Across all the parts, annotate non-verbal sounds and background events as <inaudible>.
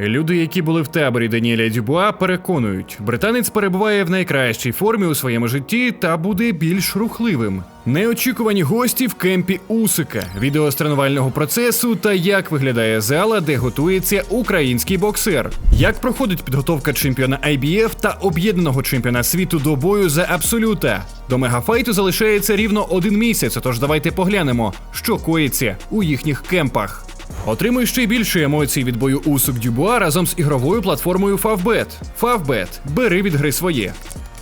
Люди, які були в таборі Даніеля Дюбуа, переконують, британець перебуває в найкращій формі у своєму житті та буде більш рухливим. Неочікувані гості в кемпі Усика, відео з тренувального процесу та як виглядає зала, де готується український боксер. Як проходить підготовка чемпіона IBF та об'єднаного чемпіона світу до бою за абсолюта. До мегафайту залишається рівно один місяць. Тож давайте поглянемо, що коїться у їхніх кемпах. Отримуй ще більше емоцій від бою Усук Дюбуа разом з ігровою платформою Favbet. Favbet. бери від гри своє.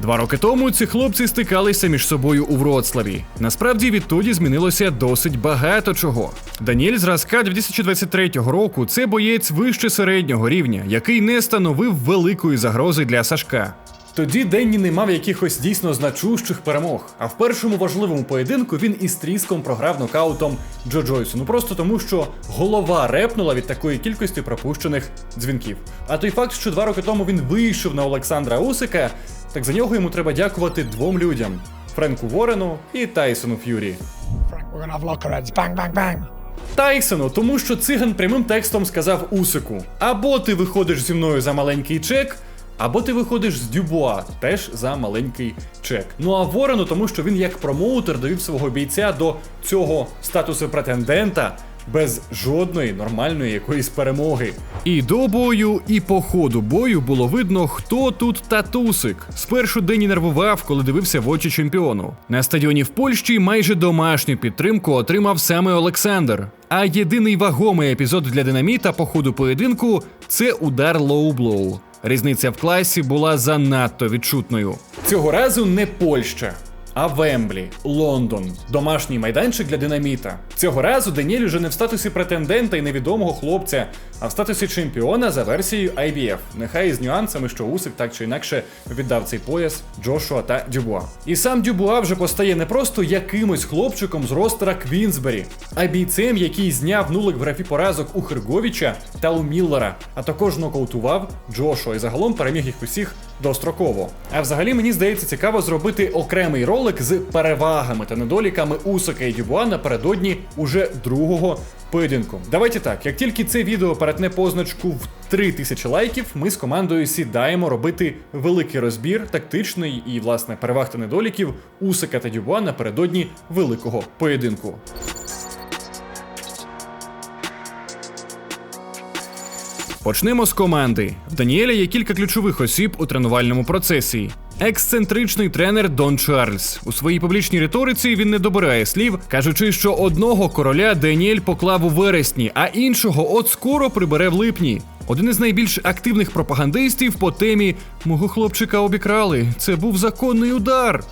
Два роки тому ці хлопці стикалися між собою у Вроцлаві. Насправді відтоді змінилося досить багато чого. Даніель зразка 2023 року це боєць вище середнього рівня, який не становив великої загрози для Сашка. Тоді Денні не мав якихось дійсно значущих перемог. А в першому важливому поєдинку він із тріском програв нокаутом Джо Джойсу. Ну просто тому, що голова репнула від такої кількості пропущених дзвінків. А той факт, що два роки тому він вийшов на Олександра Усика, так за нього йому треба дякувати двом людям: Френку Ворену і Тайсону Ф'юрі. Тайсону, тому що циган прямим текстом сказав Усику: або ти виходиш зі мною за маленький чек. Або ти виходиш з Дюбуа теж за маленький чек. Ну а Ворену, тому що він як промоутер довів свого бійця до цього статусу претендента без жодної нормальної якоїсь перемоги. І до бою, і по ходу бою було видно, хто тут татусик. Спершу Дені нервував, коли дивився в очі чемпіону. На стадіоні в Польщі майже домашню підтримку отримав саме Олександр. А єдиний вагомий епізод для динаміта по ходу поєдинку це удар лоу-блоу. Різниця в класі була занадто відчутною. Цього разу не Польща, а Вемблі, Лондон, домашній майданчик для динаміта. Цього разу Даніель уже не в статусі претендента і невідомого хлопця, а в статусі чемпіона за версією IBF. Нехай із нюансами, що Усик так чи інакше віддав цей пояс Джошуа та Дюбуа. І сам Дюбуа вже постає не просто якимось хлопчиком з ростера Квінсбері, а бійцем, який зняв нулик в графі поразок у Херговіча та у Міллера, а також нокаутував Джошуа і загалом переміг їх усіх достроково. А взагалі мені здається цікаво зробити окремий ролик з перевагами та недоліками Усика і Дюбуа напередодні уже другого поєдинку. Давайте так, як тільки це відео перетне позначку в 3000 лайків, ми з командою сідаємо робити великий розбір тактичний і, власне, переваг та недоліків Усика та Дюбуа напередодні великого поєдинку. Почнемо з команди. В Даніеля є кілька ключових осіб у тренувальному процесі. Ексцентричний тренер Дон Чарльз. У своїй публічній риториці він не добирає слів, кажучи, що одного короля Даніель поклав у вересні, а іншого от скоро прибере в липні. Один із найбільш активних пропагандистів по темі Мого хлопчика обікрали. Це був законний удар.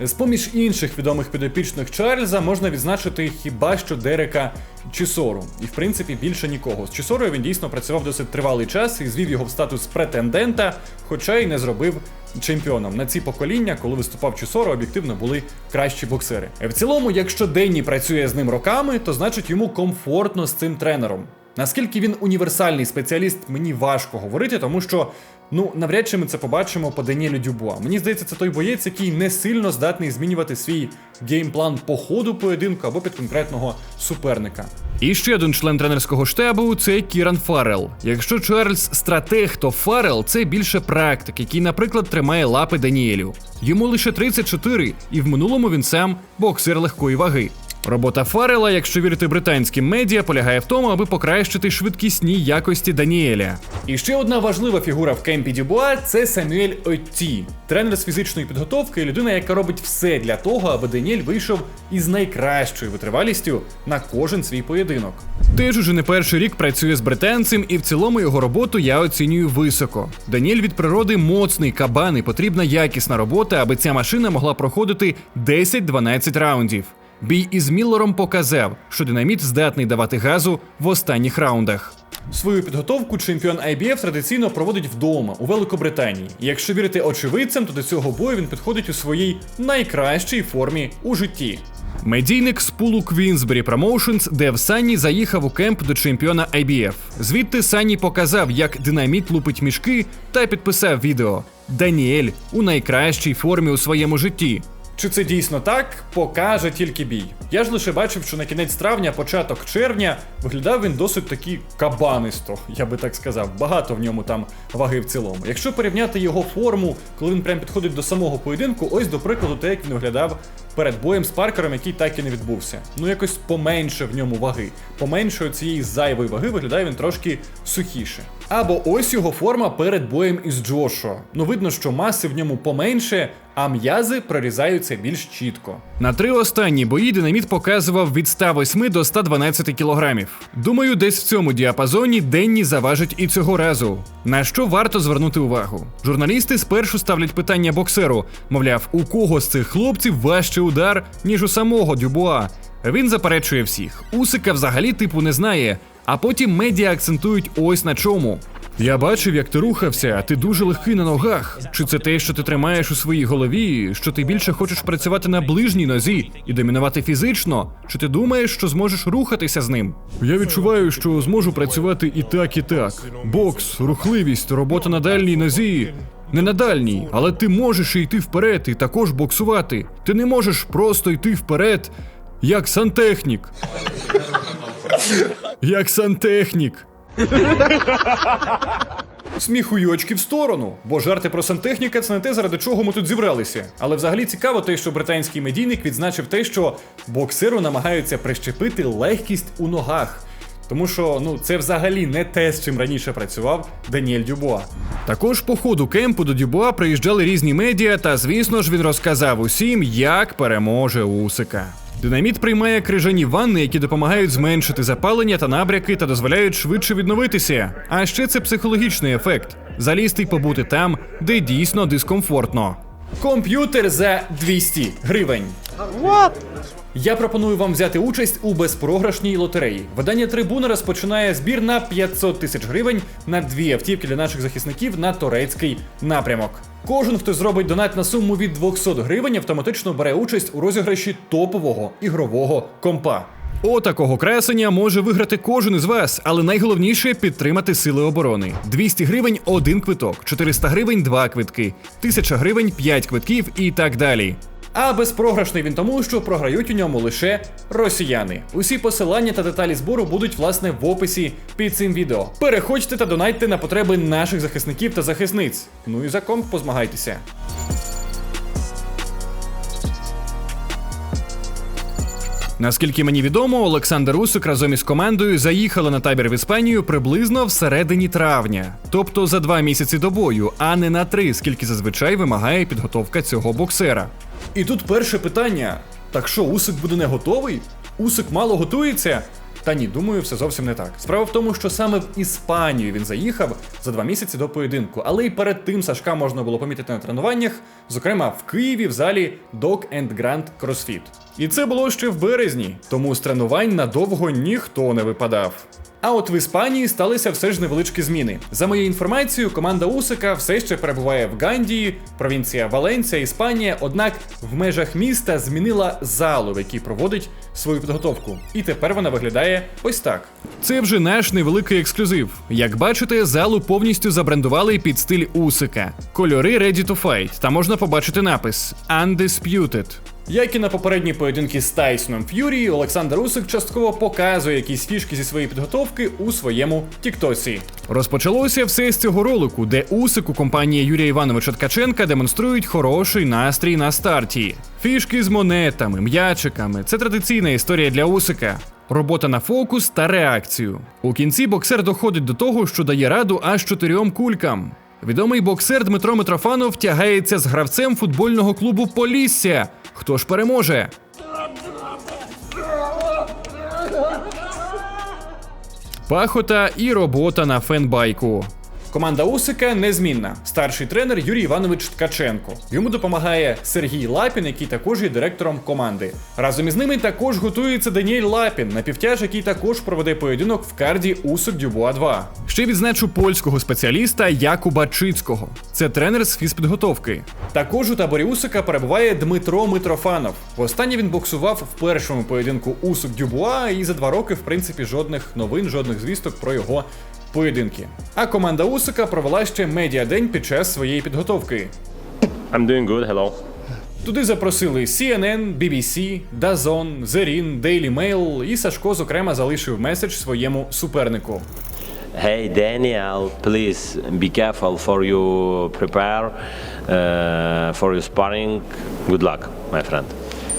З поміж інших відомих підопічних Чарльза можна відзначити хіба що Дерека Чісору. І в принципі більше нікого. З Чісорою він дійсно працював досить тривалий час і звів його в статус претендента, хоча й не зробив чемпіоном. На ці покоління, коли виступав Чісоро, об'єктивно були кращі боксери. В цілому, якщо Денні працює з ним роками, то значить йому комфортно з цим тренером. Наскільки він універсальний спеціаліст, мені важко говорити, тому що ну навряд чи ми це побачимо по Даніелю Дюбуа. Мені здається, це той боєць, який не сильно здатний змінювати свій геймплан по ходу поєдинку або під конкретного суперника. І ще один член тренерського штабу це Кіран Фаррел. Якщо Чарльз стратег, то Фаррел це більше практик, який, наприклад, тримає лапи Даніелю. Йому лише 34, і в минулому він сам боксер легкої ваги. Робота Фарела, якщо вірити британським медіа, полягає в тому, аби покращити швидкісні якості Даніеля. І ще одна важлива фігура в кемпі Дюбуа це Самюель Отті, тренер з фізичної підготовки людина, яка робить все для того, аби Даніель вийшов із найкращою витривалістю на кожен свій поєдинок. Теж уже не перший рік працює з британцем, і в цілому його роботу я оцінюю високо. Даніель від природи моцний кабан і потрібна якісна робота, аби ця машина могла проходити 10-12 раундів. Бій із Міллером показав, що динаміт здатний давати газу в останніх раундах. Свою підготовку чемпіон IBF традиційно проводить вдома у Великобританії. І якщо вірити очевидцям, то до цього бою він підходить у своїй найкращій формі у житті. Медійник з пулу Квінсбері Promotions Дев Санні заїхав у кемп до чемпіона IBF. Звідти Санні показав, як динаміт лупить мішки, та підписав відео. Даніель у найкращій формі у своєму житті. Чи це дійсно так, покаже тільки бій. Я ж лише бачив, що на кінець травня, початок червня виглядав він досить таки кабанисто, я би так сказав. Багато в ньому там ваги в цілому. Якщо порівняти його форму, коли він прям підходить до самого поєдинку, ось до прикладу, те, як він виглядав перед боєм з паркером, який так і не відбувся. Ну якось поменше в ньому ваги. Поменше цієї зайвої ваги виглядає він трошки сухіше. Або ось його форма перед боєм із Джошуа. Ну видно, що маси в ньому поменше, а м'язи прорізаються більш чітко. На три останні бої динаміт показував від 108 до 112 кілограмів. Думаю, десь в цьому діапазоні Денні заважить і цього разу. На що варто звернути увагу? Журналісти спершу ставлять питання боксеру, мовляв, у кого з цих хлопців важче удар, ніж у самого Дюбуа. Він заперечує всіх. Усика взагалі типу не знає. А потім медіа акцентують ось на чому. Я бачив, як ти рухався, ти дуже легкий на ногах. Чи це те, що ти тримаєш у своїй голові, що ти більше хочеш працювати на ближній нозі і домінувати фізично? Чи ти думаєш, що зможеш рухатися з ним? Я відчуваю, що зможу працювати і так, і так. Бокс, рухливість, робота на дальній нозі. Не на дальній, але ти можеш йти вперед і також боксувати. Ти не можеш просто йти вперед, як сантехнік. Як сантехнік. <laughs> Сміхуйочки в сторону, бо жарти про сантехніка це не те, заради чого ми тут зібралися. Але взагалі цікаво те, що британський медійник відзначив те, що боксеру намагаються прищепити легкість у ногах. Тому що ну це взагалі не те, з чим раніше працював Даніель Дюбуа. Також по ходу кемпу до Дюбуа приїжджали різні медіа, та звісно ж він розказав усім, як переможе Усика. Динаміт приймає крижані ванни, які допомагають зменшити запалення та набряки та дозволяють швидше відновитися. А ще це психологічний ефект залізти й побути там, де дійсно дискомфортно. Комп'ютер за 200 гривень. Я пропоную вам взяти участь у безпрограшній лотереї. Видання трибуна розпочинає збір на 500 тисяч гривень на дві автівки для наших захисників на турецький напрямок. Кожен, хто зробить донат на суму від 200 гривень, автоматично бере участь у розіграші топового ігрового компа. Отакого красення може виграти кожен із вас, але найголовніше підтримати сили оборони. 200 гривень один квиток, 400 гривень два квитки, 1000 гривень 5 квитків і так далі. А безпрограшний він тому, що програють у ньому лише росіяни. Усі посилання та деталі збору будуть власне в описі під цим відео. Переходьте та донайте на потреби наших захисників та захисниць. Ну і за комп позмагайтеся. Наскільки мені відомо, Олександр Усик разом із командою заїхали на табір в Іспанію приблизно всередині травня, тобто за два місяці до бою, а не на три, скільки зазвичай вимагає підготовка цього боксера. І тут перше питання: так що, Усик буде не готовий? Усик мало готується? Та ні, думаю, все зовсім не так. Справа в тому, що саме в Іспанію він заїхав за два місяці до поєдинку, але й перед тим Сашка можна було помітити на тренуваннях, зокрема в Києві в залі Dog and Grand CrossFit. І це було ще в березні, тому з тренувань надовго ніхто не випадав. А от в Іспанії сталися все ж невеличкі зміни. За моєю інформацією, команда Усика все ще перебуває в Гандії, провінція Валенція, Іспанія. Однак в межах міста змінила залу, в якій проводить свою підготовку. І тепер вона виглядає ось так. Це вже наш невеликий ексклюзив. Як бачите, залу повністю забрендували під стиль Усика. Кольори Ready to Fight, та можна побачити напис Undisputed. Як і на попередні поєдинки з Тайсоном Ф'юрі, Олександр Усик частково показує якісь фішки зі своєї підготовки у своєму Тіктосі. Розпочалося все з цього ролику, де Усик у компанії Юрія Івановича Ткаченка демонструють хороший настрій на старті. Фішки з монетами, м'ячиками це традиційна історія для Усика. Робота на фокус та реакцію. У кінці боксер доходить до того, що дає раду аж чотирьом кулькам. Відомий боксер Дмитро Митрофанов тягається з гравцем футбольного клубу Полісся. Хто ж переможе? Пахота і робота на фенбайку. Команда Усика незмінна. Старший тренер Юрій Іванович Ткаченко. Йому допомагає Сергій Лапін, який також є директором команди. Разом із ними також готується Даніель Лапін, напівтяж, який також проведе поєдинок в карді Усик Дюбуа 2. Ще відзначу польського спеціаліста Якуба Чицького. Це тренер з фізпідготовки. Також у таборі Усика перебуває Дмитро Митрофанов. Востаннє він боксував в першому поєдинку Усик Дюбуа, і за два роки, в принципі, жодних новин, жодних звісток про його поєдинки. А команда Усика провела ще медіадень під час своєї підготовки. I'm doing good. Hello. Туди запросили CNN, BBC, DAZN, Zerin, Daily Mail і Сашко, зокрема, залишив меседж своєму супернику. Hey Daniel, please be careful for you prepare uh, for your sparring. Good luck, my friend.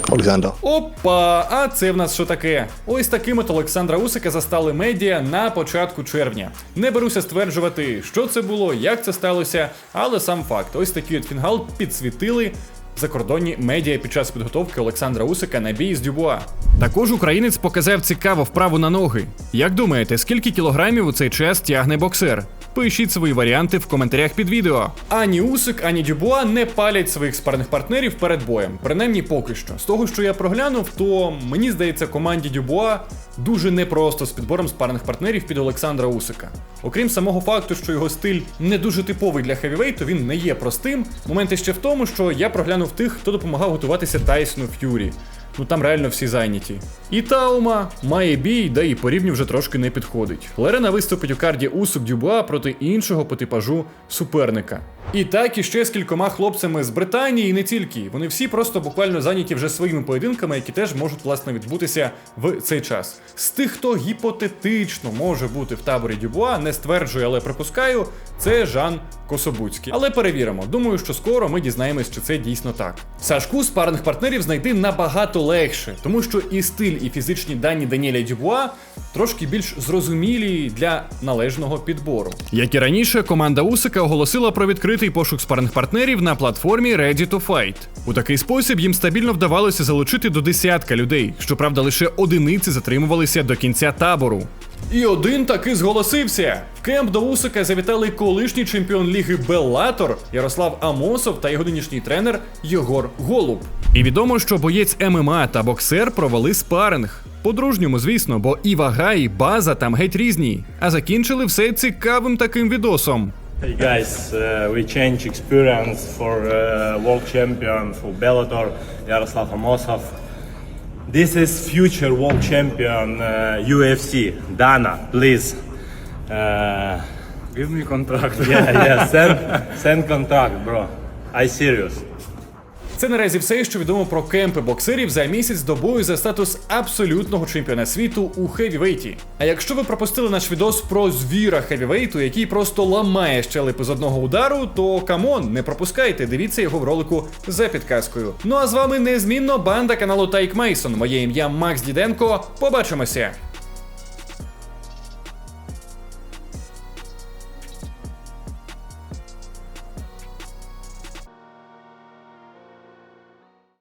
Олександр. Опа! А це в нас що таке? Ось таким от Олександра Усика застали медіа на початку червня. Не беруся стверджувати, що це було, як це сталося, але сам факт: ось такий от фінгал підсвітили. Закордонні медіа під час підготовки Олександра Усика на бій з Дюбуа. Також українець показав цікаву вправу на ноги. Як думаєте, скільки кілограмів у цей час тягне боксер? Пишіть свої варіанти в коментарях під відео. Ані Усик, ані Дюбуа не палять своїх спарних партнерів перед боєм. Принаймні поки що. З того, що я проглянув, то мені здається, команді Дюбуа дуже непросто з підбором спарних партнерів під Олександра Усика. Окрім самого факту, що його стиль не дуже типовий для хевівейту, він не є простим. Момент ще в тому, що я проглянув тих, хто допомагав готуватися Тайсону Ф'юрі. Ну там реально всі зайняті. І Таума має бій, да і по рівню вже трошки не підходить. Лерена виступить у карді Усук Дюбуа проти іншого по типажу суперника. І так іще з кількома хлопцями з Британії, і не тільки. Вони всі просто буквально зайняті вже своїми поєдинками, які теж можуть власне відбутися в цей час. З тих, хто гіпотетично може бути в таборі Дюбуа, не стверджую, але припускаю, це Жан Кособуцький. Але перевіримо. Думаю, що скоро ми дізнаємось, чи це дійсно так. Сашку спарних партнерів знайти набагато легше, тому що і стиль, і фізичні дані Даніеля Дюбуа трошки більш зрозумілі для належного підбору. Як і раніше, команда Усика оголосила про відкритий пошук спарних партнерів на платформі Ready to Fight. У такий спосіб їм стабільно вдавалося залучити до десятка людей. Щоправда, лише одиниці затримувалися до кінця табору. І один таки зголосився. В кемп до Усика завітали колишній чемпіон ліги Беллатор Ярослав Амосов та його нинішній тренер Єгор Голуб. І відомо, що боєць ММА та боксер провели спаринг. По-дружньому, звісно, бо і вага, і база там геть різні. А закінчили все цікавим таким відосом. Hey guys, uh, we change experience for uh, world champion for Bellator, Yaroslav Amosov. This is future world champion uh, UFC. Dana, please. Uh, Give me contract. yeah, yeah, send, <laughs> send contract, bro. I serious. Це наразі все, що відомо про кемпи боксерів за місяць до бою за статус абсолютного чемпіона світу у хевівейті. А якщо ви пропустили наш відос про звіра хевівейту, який просто ламає щелепи з одного удару, то камон, не пропускайте, дивіться його в ролику за підказкою. Ну а з вами незмінно банда каналу Тайк Мейсон. Моє ім'я Макс Діденко. Побачимося.